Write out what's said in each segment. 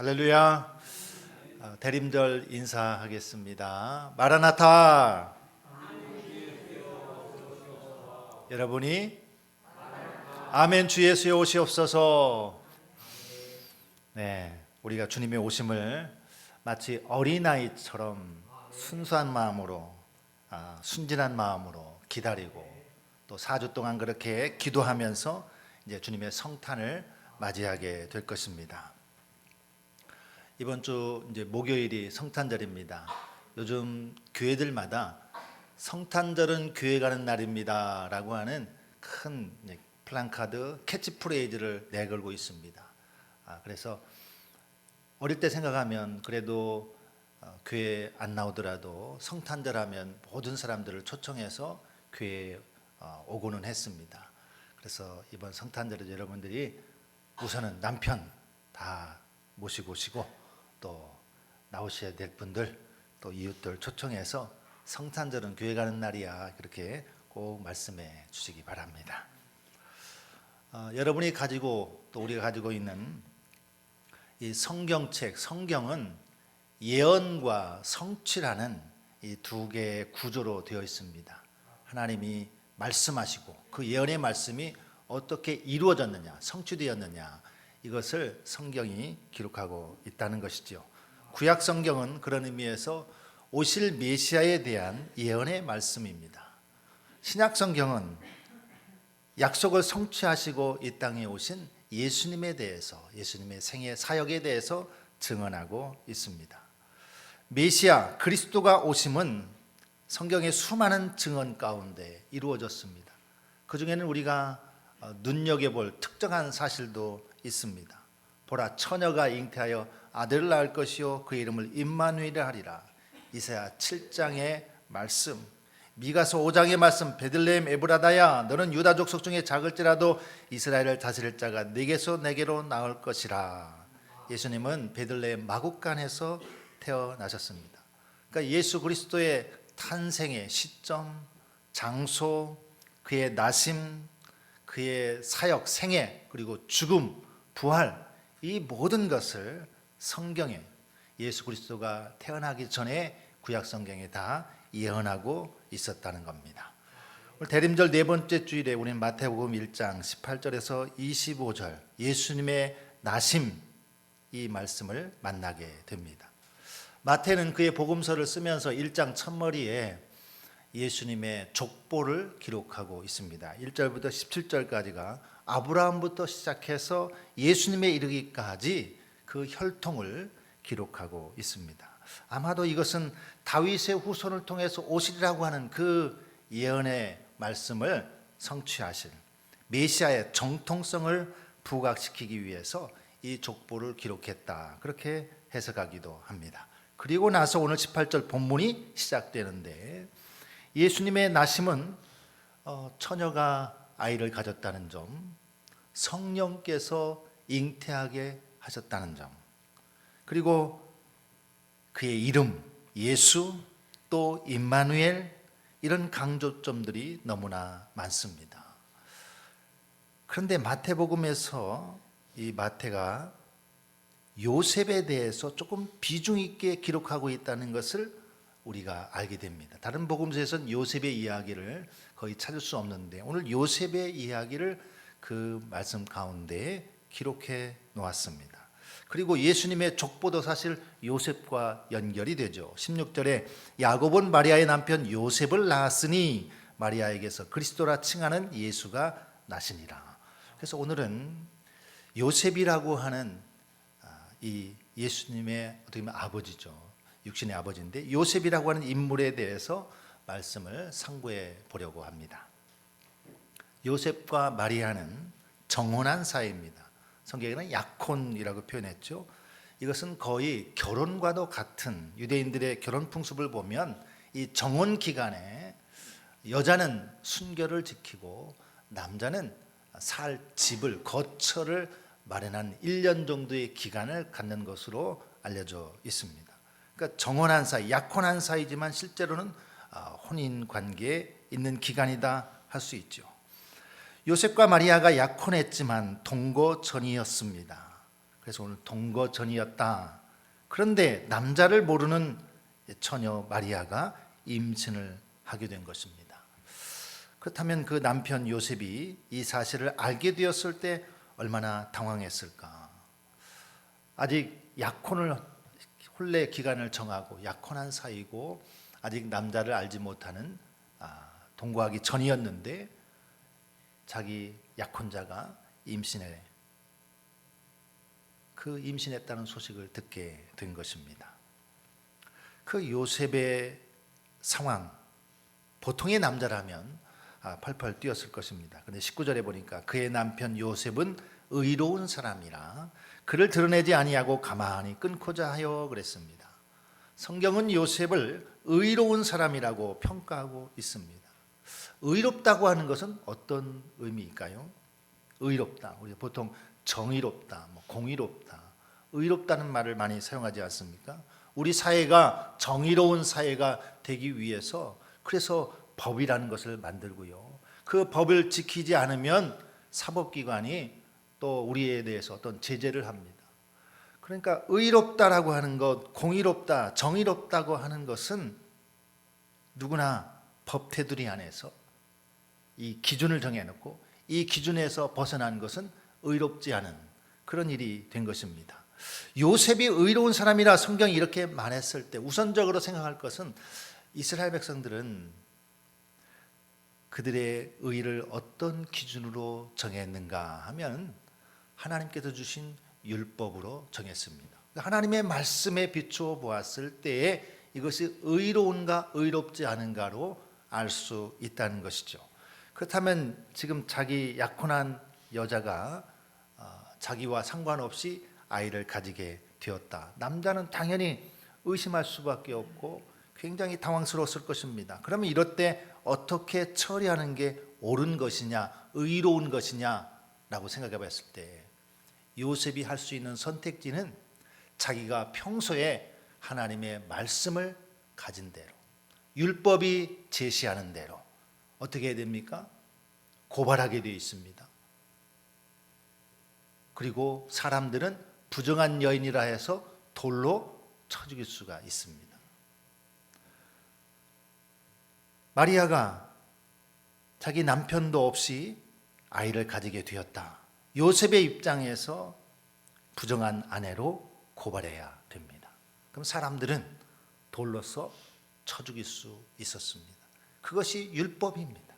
할렐루야. 어, 대림절 인사하겠습니다. 마라나타. 여러분이 아멘 주 예수의 오시옵소서. 네, 우리가 주님의 오심을 마치 어린아이처럼 순수한 마음으로 아, 순진한 마음으로 기다리고 또 4주 동안 그렇게 기도하면서 이제 주님의 성탄을 맞이하게 될 것입니다. 이번 주 이제 목요일이 성탄절입니다. 요즘 교회들마다 성탄절은 교회 가는 날입니다라고 하는 큰 플랜카드 캐치프레이즈를 내걸고 있습니다. 아, 그래서 어릴 때 생각하면 그래도 어, 교회 안 나오더라도 성탄절 하면 모든 사람들을 초청해서 교회에 어, 오고는 했습니다. 그래서 이번 성탄절에 여러분들이 우선은 남편 다 모시고 오시고 또 나오셔야 될 분들 또 이웃들 초청해서 성탄절은 교회 가는 날이야 그렇게 꼭 말씀해 주시기 바랍니다. 어, 여러분이 가지고 또 우리가 가지고 있는 이 성경책 성경은 예언과 성취라는 이 두 개의 구조로 되어 있습니다. 하나님이 말씀하시고 그 예언의 말씀이 어떻게 이루어졌느냐, 성취되었느냐 이것을 성경이 기록하고 있다는 것이죠. 구약 성경은 그런 의미에서 오실 메시아에 대한 예언의 말씀입니다. 신약 성경은 약속을 성취하시고 이 땅에 오신 예수님에 대해서 예수님의 생애 사역에 대해서 증언하고 있습니다. 메시아 그리스도가 오심은 성경의 수많은 증언 가운데 이루어졌습니다. 그 중에는 우리가 어, 눈여겨볼 특정한 사실도 있습니다. 보라 처녀가 잉태하여 아들을 낳을 것이요 그 이름을 임마누엘이라 하리라. 이사야 7장의 말씀, 미가서 5장의 말씀, 베들레헴 에브라다야 너는 유다 족속 중에 작을지라도 이스라엘을 다스릴 자가 네게서 내게로 나올 것이라. 예수님은 베들레헴 마국간에서 태어나셨습니다. 그러니까 예수 그리스도의 탄생의 시점, 장소, 그의 나심, 그의 사역, 생애, 그리고 죽음, 부활 이 모든 것을 성경에 예수 그리스도가 태어나기 전에 구약 성경에 다 예언하고 있었다는 겁니다. 대림절 네 번째 주일에 우리는 마태복음 1장 18절에서 25절 예수님의 나심 이 말씀을 만나게 됩니다. 마태는 그의 복음서를 쓰면서 1장 첫머리에 예수님의 족보를 기록하고 있습니다. 1절부터 17절까지가 아브라함부터 시작해서 예수님에 이르기까지 그 혈통을 기록하고 있습니다. 아마도 이것은 다윗의 후손을 통해서 오시리라고 하는 그 예언의 말씀을 성취하실 메시아의 정통성을 부각시키기 위해서 이 족보를 기록했다. 그렇게 해석하기도 합니다. 그리고 나서 오늘 18절 본문이 시작되는데 예수님의 나심은 어, 처녀가 아이를 가졌다는 점, 성령께서 잉태하게 하셨다는 점, 그리고 그의 이름 예수 또 임마누엘 이런 강조점들이 너무나 많습니다. 그런데 마태복음에서 이 마태가 요셉에 대해서 조금 비중 있게 기록하고 있다는 것을 우리가 알게 됩니다. 다른 복음서에서는 요셉의 이야기를 거의 찾을 수 없는데 오늘 요셉의 이야기를 그 말씀 가운데 기록해 놓았습니다. 그리고 예수님의 족보도 사실 요셉과 연결이 되죠. 16절에 야곱은 마리아의 남편 요셉을 낳았으니 마리아에게서 그리스도라 칭하는 예수가 나시니라. 그래서 오늘은 요셉이라고 하는 아, 이 예수님의 어떻게 보면 아버지죠. 육신의 아버지인데 요셉이라고 하는 인물에 대해서 말씀을 상고해 보려고 합니다. 요셉과 마리아는 정혼한 사이입니다. 성경에는 약혼이라고 표현했죠. 이것은 거의 결혼과도 같은 유대인들의 결혼 풍습을 보면 이 정혼 기간에 여자는 순결을 지키고 남자는 살 집을 거처를 마련한 1년 정도의 기간을 갖는 것으로 알려져 있습니다. 그러니까 정혼한 사이, 약혼한 사이지만 실제로는 아, 혼인 관계에 있는 기간이다 할 수 있죠. 요셉과 마리아가 약혼했지만 동거 전이었습니다. 그래서 오늘 동거 전이었다. 그런데 남자를 모르는 처녀 마리아가 임신을 하게 된 것입니다. 그렇다면 그 남편 요셉이 이 사실을 알게 되었을 때 얼마나 당황했을까? 아직 약혼을 혼례 기간을 정하고 약혼한 사이고 아직 남자를 알지 못하는 아, 동거하기 전이었는데 자기 약혼자가 임신해 그 임신했다는 소식을 듣게 된 것입니다. 그 요셉의 상황 보통의 남자라면 아, 펄펄 뛰었을 것입니다. 그런데 19절에 보니까 그의 남편 요셉은 의로운 사람이라 그를 드러내지 아니하고 가만히 끊고자 하여 그랬습니다. 성경은 요셉을 의로운 사람이라고 평가하고 있습니다. 의롭다고 하는 것은 어떤 의미일까요? 의롭다. 우리 보통 정의롭다, 뭐 공의롭다, 의롭다는 말을 많이 사용하지 않습니까? 우리 사회가 정의로운 사회가 되기 위해서 그래서 법이라는 것을 만들고요. 그 법을 지키지 않으면 사법기관이 또 우리에 대해서 어떤 제재를 합니다. 그러니까 의롭다라고 하는 것, 공의롭다, 정의롭다고 하는 것은 누구나 법 테두리 안에서 이 기준을 정해놓고 이 기준에서 벗어난 것은 의롭지 않은 그런 일이 된 것입니다. 요셉이 의로운 사람이라 성경이 이렇게 말했을 때 우선적으로 생각할 것은 이스라엘 백성들은 그들의 의를 어떤 기준으로 정했는가 하면 하나님께서 주신 율법으로 정했습니다. 하나님의 말씀에 비추어 보았을 때에 이것이 의로운가 의롭지 않은가로 알 수 있다는 것이죠. 그렇다면 지금 자기 약혼한 여자가 어, 자기와 상관없이 아이를 가지게 되었다. 남자는 당연히 의심할 수밖에 없고 굉장히 당황스러웠을 것입니다. 그러면 이럴 때 어떻게 처리하는 게 옳은 것이냐, 의로운 것이냐라고 생각해 봤을 때 요셉이 할 수 있는 선택지는 자기가 평소에 하나님의 말씀을 가진 대로 율법이 제시하는 대로 어떻게 해야 됩니까? 고발하게 되어 있습니다. 그리고 사람들은 부정한 여인이라 해서 돌로 쳐 죽일 수가 있습니다. 마리아가 자기 남편도 없이 아이를 가지게 되었다. 요셉의 입장에서 부정한 아내로 고발해야 됩니다. 그럼 사람들은 돌로서 쳐 죽일 수 있었습니다. 그것이 율법입니다.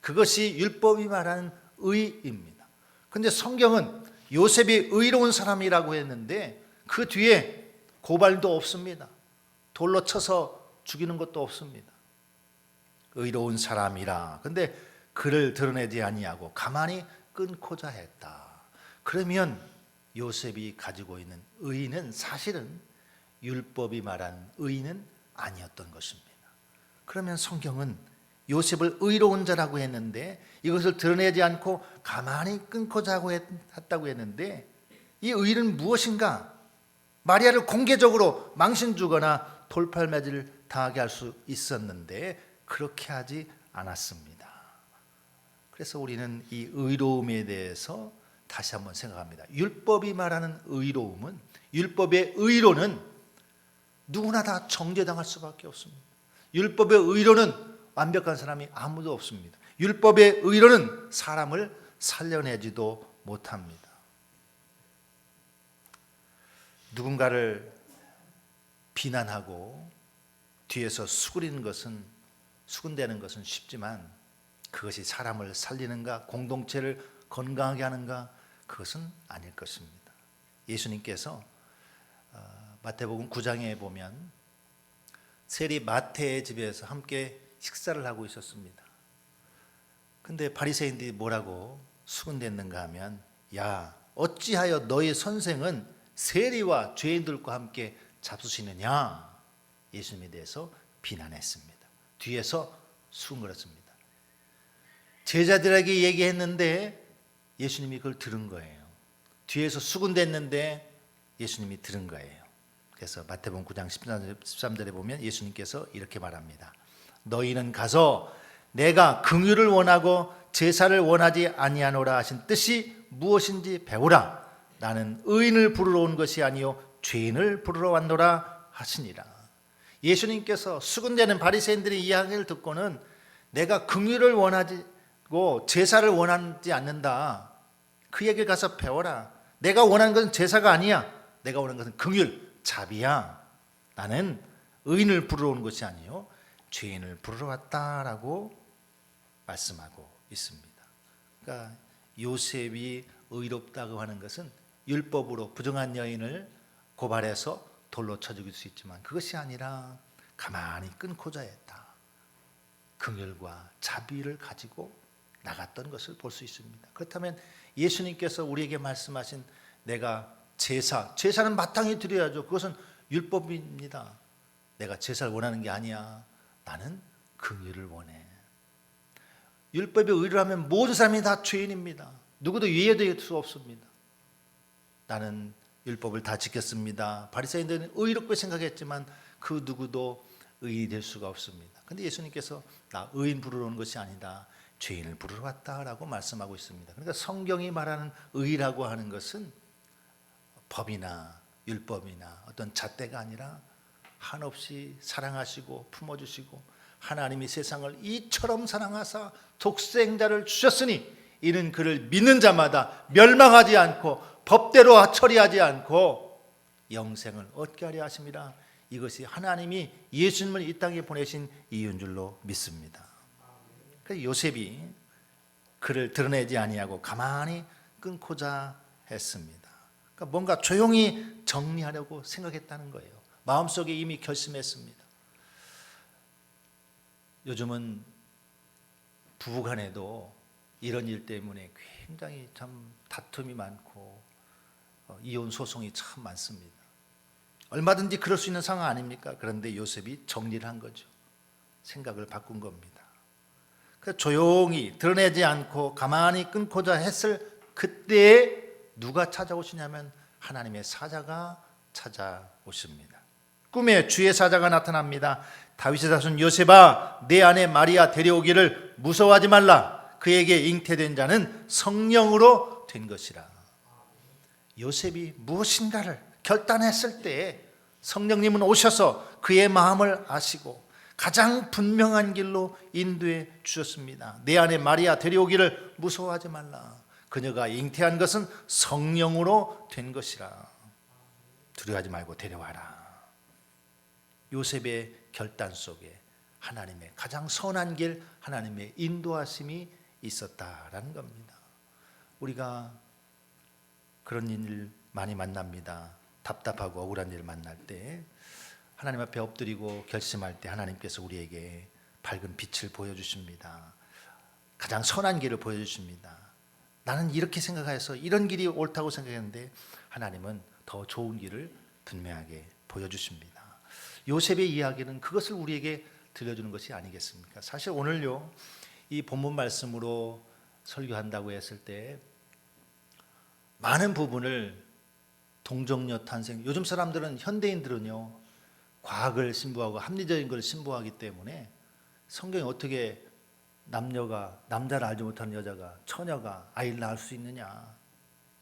그것이 율법이 말하는 의입니다. 근데 성경은 요셉이 의로운 사람이라고 했는데 그 뒤에 고발도 없습니다. 돌로 쳐서 죽이는 것도 없습니다. 의로운 사람이라. 근데 그를 드러내지 아니하고 가만히 끊고자 했다. 그러면 요셉이 가지고 있는 의는 사실은 율법이 말한 의는 아니었던 것입니다. 그러면 성경은 요셉을 의로운 자라고 했는데 이것을 드러내지 않고 가만히 끊고자 했다고 했는데 이 의는 무엇인가? 마리아를 공개적으로 망신 주거나 돌팔매질 당하게 할 수 있었는데 그렇게 하지 않았습니다. 그래서 우리는 이 의로움에 대해서 다시 한번 생각합니다. 율법이 말하는 의로움은 율법의 의로는 누구나 다 정죄당할 수밖에 없습니다. 율법의 의로는 완벽한 사람이 아무도 없습니다. 율법의 의로는 사람을 살려내지도 못합니다. 누군가를 비난하고 뒤에서 수그리는 것은 수군대는 것은 쉽지만 그것이 사람을 살리는가 공동체를 건강하게 하는가 그것은 아닐 것입니다. 예수님께서 어, 마태복음 9장에 보면 세리 마태의 집에서 함께 식사를 하고 있었습니다. 근데 바리새인들이 뭐라고 수군댔는가 하면 야 어찌하여 너희 선생은 세리와 죄인들과 함께 잡수시느냐 예수님에 대해서 비난했습니다. 뒤에서 수군거렸습니다. 제자들에게 얘기했는데 예수님이 그걸 들은 거예요. 뒤에서 수군댔는데 예수님이 들은 거예요. 그래서 마태복음 9장 13절에 보면 예수님께서 이렇게 말합니다. 너희는 가서 내가 긍휼을 원하고 제사를 원하지 아니하노라 하신 뜻이 무엇인지 배우라. 나는 의인을 부르러 온 것이 아니요 죄인을 부르러 왔노라 하시니라. 예수님께서 수군되는 바리새인들의 이야기를 듣고는 내가 긍휼을 원하고 제사를 원하지 않는다. 그 얘기를 가서 배워라. 내가 원하는 것은 제사가 아니야. 내가 원하는 것은 긍휼, 자비야. 나는 의인을 부르러 온 것이 아니요 죄인을 부르러 왔다라고 말씀하고 있습니다. 그러니까 요셉이 의롭다고 하는 것은 율법으로 부정한 여인을 고발해서 돌로 쳐 죽일 수 있지만 그것이 아니라 가만히 끊고자 했다. 긍휼과 자비를 가지고 나갔던 것을 볼 수 있습니다. 그렇다면 예수님께서 우리에게 말씀하신 내가 제사, 제사는 마땅히 드려야죠. 그것은 율법입니다. 내가 제사를 원하는 게 아니야. 나는 긍휼을 원해. 율법에 의뢰하면 모든 사람이 다 죄인입니다. 누구도 이해될 수 없습니다. 나는 율법을 다 지켰습니다. 바리새인들은 의롭게 생각했지만 그 누구도 의인이 될 수가 없습니다. 근데 예수님께서 나 의인 부르러 온 것이 아니다. 죄인을 부르러 왔다라고 말씀하고 있습니다. 그러니까 성경이 말하는 의라고 하는 것은 법이나 율법이나 어떤 잣대가 아니라 한없이 사랑하시고 품어주시고 하나님이 세상을 이처럼 사랑하사 독생자를 주셨으니 이는 그를 믿는 자마다 멸망하지 않고 법대로 처리하지 않고 영생을 얻게 하려 하심이라 이것이 하나님이 예수님을 이 땅에 보내신 이유인 줄로 믿습니다. 그 요셉이 그를 드러내지 아니하고 가만히 끊고자 했습니다. 그러니까 뭔가 조용히 정리하려고 생각했다는 거예요. 마음속에 이미 결심했습니다. 요즘은 부부간에도 이런 일 때문에 굉장히 참 다툼이 많고 어, 이혼 소송이 참 많습니다. 얼마든지 그럴 수 있는 상황 아닙니까? 그런데 요셉이 정리를 한 거죠. 생각을 바꾼 겁니다. 그 조용히 드러내지 않고 가만히 끊고자 했을 그때에 누가 찾아오시냐면 하나님의 사자가 찾아오십니다. 꿈에 주의 사자가 나타납니다. 다윗의 자손 요셉아 내 아내 마리아 데려오기를 무서워하지 말라. 그에게 잉태된 자는 성령으로 된 것이라. 요셉이 무엇인가를 결단했을 때 성령님은 오셔서 그의 마음을 아시고 가장 분명한 길로 인도해 주셨습니다. 내 안에 마리아 데려오기를 무서워하지 말라. 그녀가 잉태한 것은 성령으로 된 것이라. 두려워하지 말고 데려와라. 요셉의 결단 속에 하나님의 가장 선한 길, 하나님의 인도하심이 있었다라는 겁니다. 우리가 그런 일 많이 만납니다. 답답하고 억울한 일을 만날 때 하나님 앞에 엎드리고 결심할 때 하나님께서 우리에게 밝은 빛을 보여주십니다. 가장 선한 길을 보여주십니다. 나는 이렇게 생각해서 이런 길이 옳다고 생각했는데 하나님은 더 좋은 길을 분명하게 보여주십니다. 요셉의 이야기는 그것을 우리에게 들려주는 것이 아니겠습니까? 사실 오늘요 이 본문 말씀으로 설교한다고 했을 때 많은 부분을 동정녀 탄생 요즘 사람들은 현대인들은요 과학을 신부하고 합리적인 것을 신부하기 때문에 성경이 어떻게 남녀가 남자를 알지 못하는 여자가 처녀가 아이를 낳을 수 있느냐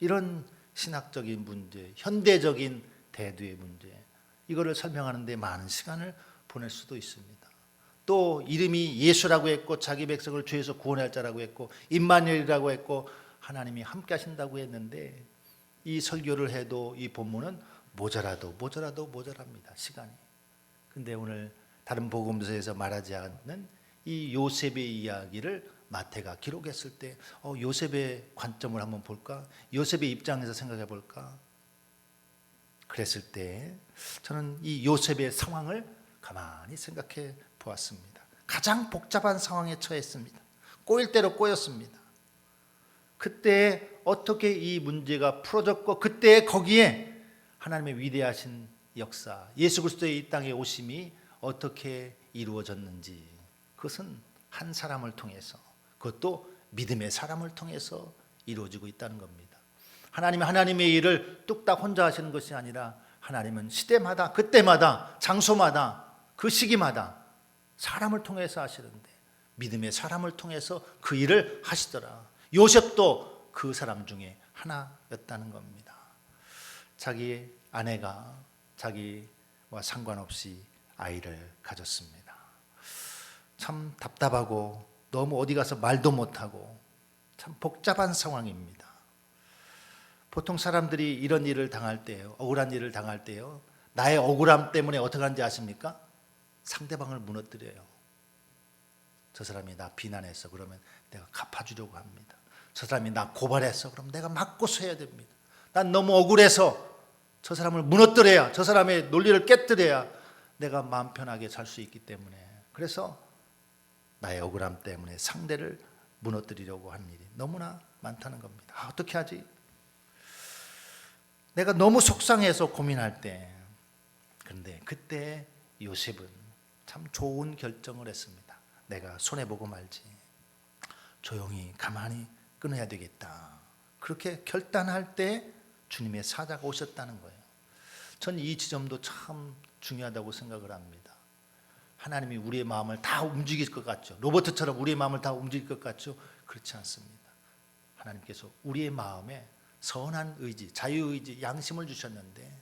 이런 신학적인 문제, 현대적인 대두의 문제 이거를 설명하는데 많은 시간을 보낼 수도 있습니다. 또 이름이 예수라고 했고 자기 백성을 죄에서 구원할 자라고 했고 임마누엘이라고 했고 하나님이 함께 하신다고 했는데 이 설교를 해도 이 본문은 모자라도 모자라도 모자랍니다. 시간이. 근데 오늘 다른 복음서에서 말하지 않는 이 요셉의 이야기를 마태가 기록했을 때 어, 요셉의 관점을 한번 볼까? 요셉의 입장에서 생각해 볼까? 그랬을 때 저는 이 요셉의 상황을 가만히 생각해 보았습니다. 가장 복잡한 상황에 처했습니다. 꼬일 대로 꼬였습니다. 그때 어떻게 이 문제가 풀어졌고 그때 거기에 하나님의 위대하신 역사, 예수 그리스도의 이 땅에 오심이 어떻게 이루어졌는지 그것은 한 사람을 통해서 그것도 믿음의 사람을 통해서 이루어지고 있다는 겁니다. 하나님이 하나님의 일을 뚝딱 혼자 하시는 것이 아니라 하나님은 시대마다 그때마다 장소마다 그 시기마다 사람을 통해서 하시는데 믿음의 사람을 통해서 그 일을 하시더라. 요셉도 그 사람 중에 하나였다는 겁니다. 자기 아내가 자기와 상관없이 아이를 가졌습니다. 참 답답하고 너무 어디 가서 말도 못하고 참 복잡한 상황입니다. 보통 사람들이 이런 일을 당할 때요, 억울한 일을 당할 때요, 나의 억울함 때문에 어떻게 하는지 아십니까? 상대방을 무너뜨려요. 저 사람이 나 비난했어. 그러면 내가 갚아주려고 합니다. 저 사람이 나 고발했어. 그럼 내가 맞고 서야 됩니다. 난 너무 억울해서 저 사람을 무너뜨려야, 저 사람의 논리를 깨뜨려야 내가 마음 편하게 살 수 있기 때문에. 그래서 나의 억울함 때문에 상대를 무너뜨리려고 하는 일이 너무나 많다는 겁니다. 아, 어떻게 하지? 내가 너무 속상해서 고민할 때, 그런데 그때 요셉은 참 좋은 결정을 했습니다. 내가 손해 보고 말지. 조용히 가만히 끊어야 되겠다. 그렇게 결단할 때 주님의 사자가 오셨다는 거예요. 전 이 지점도 참 중요하다고 생각을 합니다. 하나님이 우리의 마음을 다 움직일 것 같죠. 로버트처럼 우리의 마음을 다 움직일 것 같죠. 그렇지 않습니다. 하나님께서 우리의 마음에 선한 의지, 자유의지, 양심을 주셨는데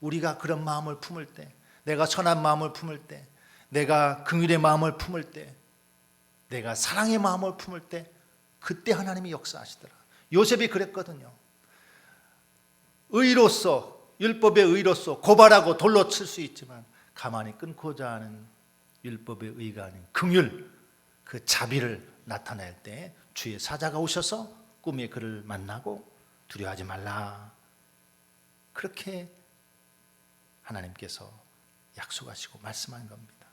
우리가 그런 마음을 품을 때, 내가 선한 마음을 품을 때, 내가 긍휼의 마음을 품을 때, 내가 사랑의 마음을 품을 때 그때 하나님이 역사하시더라. 요셉이 그랬거든요. 의로서 율법의 의로서 고발하고 돌로 칠 수 있지만 가만히 끊고자 하는 율법의 의가 아닌 긍휼 그 자비를 나타낼 때 주의 사자가 오셔서 꿈에 그를 만나고 두려워하지 말라. 그렇게 하나님께서 약속하시고 말씀한 겁니다.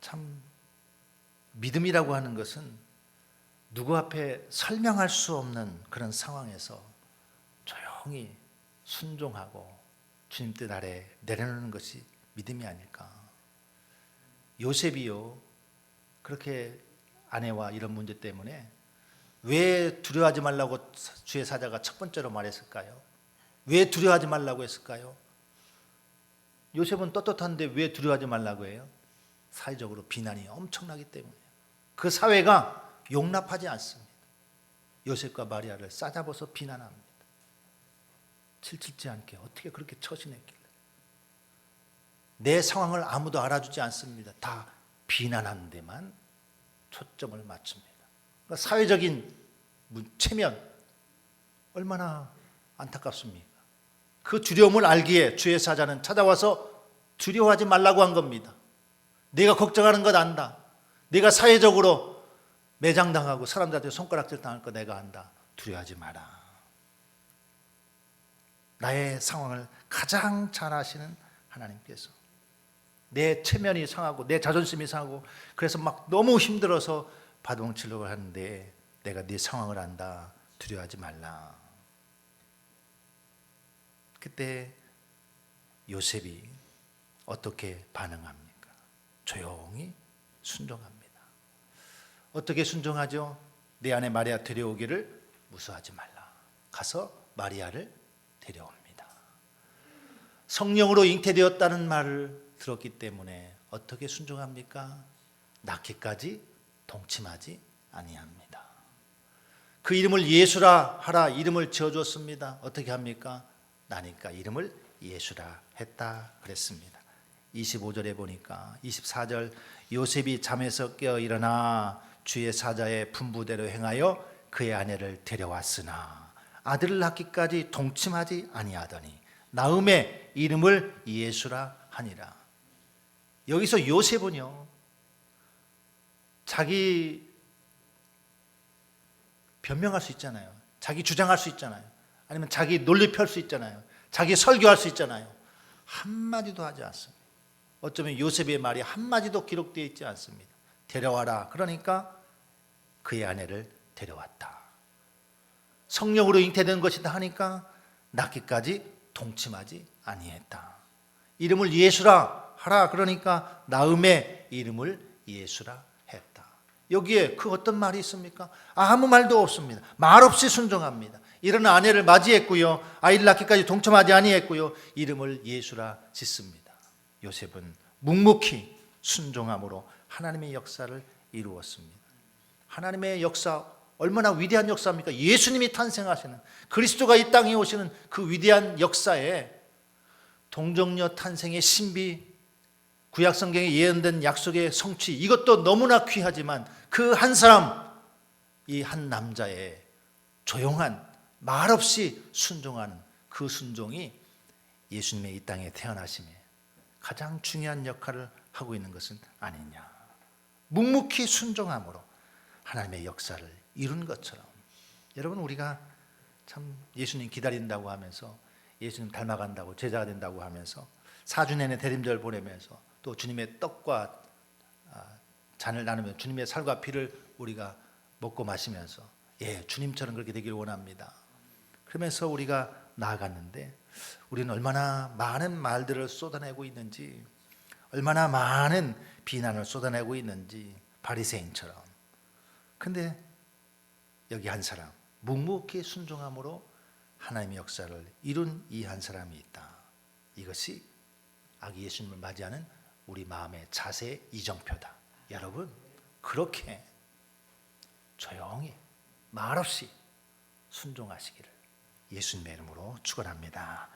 참 믿음이라고 하는 것은 누구 앞에 설명할 수 없는 그런 상황에서 조용히 순종하고 주님 뜻 아래 내려놓는 것이 믿음이 아닐까. 요셉이요 그렇게 아내와 이런 문제 때문에 왜 두려워하지 말라고 주의 사자가 첫 번째로 말했을까요? 왜 두려워하지 말라고 했을까요? 요셉은 떳떳한데 왜 두려워하지 말라고 해요? 사회적으로 비난이 엄청나기 때문에 그 사회가 용납하지 않습니다. 요셉과 마리아를 싸잡아서 비난합니다. 칠칠지 않게 어떻게 그렇게 처신했길래 내 상황을 아무도 알아주지 않습니다. 다 비난하는 데만 초점을 맞춥니다. 그러니까 사회적인 체면 얼마나 안타깝습니까? 그 두려움을 알기에 주의 사자는 찾아와서 두려워하지 말라고 한 겁니다. 내가 걱정하는 것 안다. 내가 사회적으로 매장당하고 사람들한테 손가락질 당할 거 내가 안다. 두려워하지 마라. 나의 상황을 가장 잘 아시는 하나님께서 내 체면이 상하고 내 자존심이 상하고 그래서 막 너무 힘들어서 바동 치려고 하는데 내가 네 상황을 안다. 두려워하지 말라. 그때 요셉이 어떻게 반응합니까? 조용히 순종합니다. 어떻게 순종하죠? 내 안에 마리아 데려오기를 무서워하지 말라. 가서 마리아를 데려옵니다. 성령으로 잉태되었다는 말을 들었기 때문에 어떻게 순종합니까? 낳기까지 동침하지 아니합니다. 그 이름을 예수라 하라 이름을 지어줬습니다. 어떻게 합니까? 나니까 이름을 예수라 했다 그랬습니다. 25절에 보니까 24절 요셉이 잠에서 깨어 일어나 주의 사자의 분부대로 행하여 그의 아내를 데려왔으나 아들을 낳기까지 동침하지 아니하더니 나음의 이름을 예수라 하니라. 여기서 요셉은요 자기 변명할 수 있잖아요. 자기 주장할 수 있잖아요. 아니면 자기 논리 펼 수 있잖아요. 자기 설교할 수 있잖아요. 한마디도 하지 않습니다. 어쩌면 요셉의 말이 한마디도 기록되어 있지 않습니다. 데려와라. 그러니까 그의 아내를 데려왔다. 성령으로 잉태된 것이다 하니까 낳기까지 동침하지 아니했다. 이름을 예수라 하라 그러니까 나음의 이름을 예수라 했다. 여기에 그 어떤 말이 있습니까? 아무 말도 없습니다. 말 없이 순종합니다. 이런 아내를 맞이했고요. 아이를 낳기까지 동참하지 아니했고요. 이름을 예수라 짓습니다. 요셉은 묵묵히 순종함으로 하나님의 역사를 이루었습니다. 하나님의 역사 얼마나 위대한 역사입니까? 예수님이 탄생하시는 그리스도가 이 땅에 오시는 그 위대한 역사에 동정녀 탄생의 신비, 구약 성경에 예언된 약속의 성취 이것도 너무나 귀하지만 그 한 사람 이 한 남자의 조용한 말없이 순종하는 그 순종이 예수님의 이 땅에 태어나심에 가장 중요한 역할을 하고 있는 것은 아니냐. 묵묵히 순종함으로 하나님의 역사를 이룬 것처럼 여러분 우리가 참 예수님 기다린다고 하면서 예수님 닮아간다고 제자가 된다고 하면서 사주 내내 대림절 보내면서 또 주님의 떡과 아, 잔을 나누며 주님의 살과 피를 우리가 먹고 마시면서 예 주님처럼 그렇게 되기를 원합니다. 그러면서 우리가 나아갔는데 우리는 얼마나 많은 말들을 쏟아내고 있는지 얼마나 많은 비난을 쏟아내고 있는지 바리새인처럼 근데 여기 한 사람 묵묵히 순종함으로 하나님의 역사를 이룬 이 한 사람이 있다. 이것이 아기 예수님을 맞이하는 우리 마음의 자세의 이정표다. 여러분 그렇게 조용히 말없이 순종하시기를 예수님의 이름으로 축원합니다.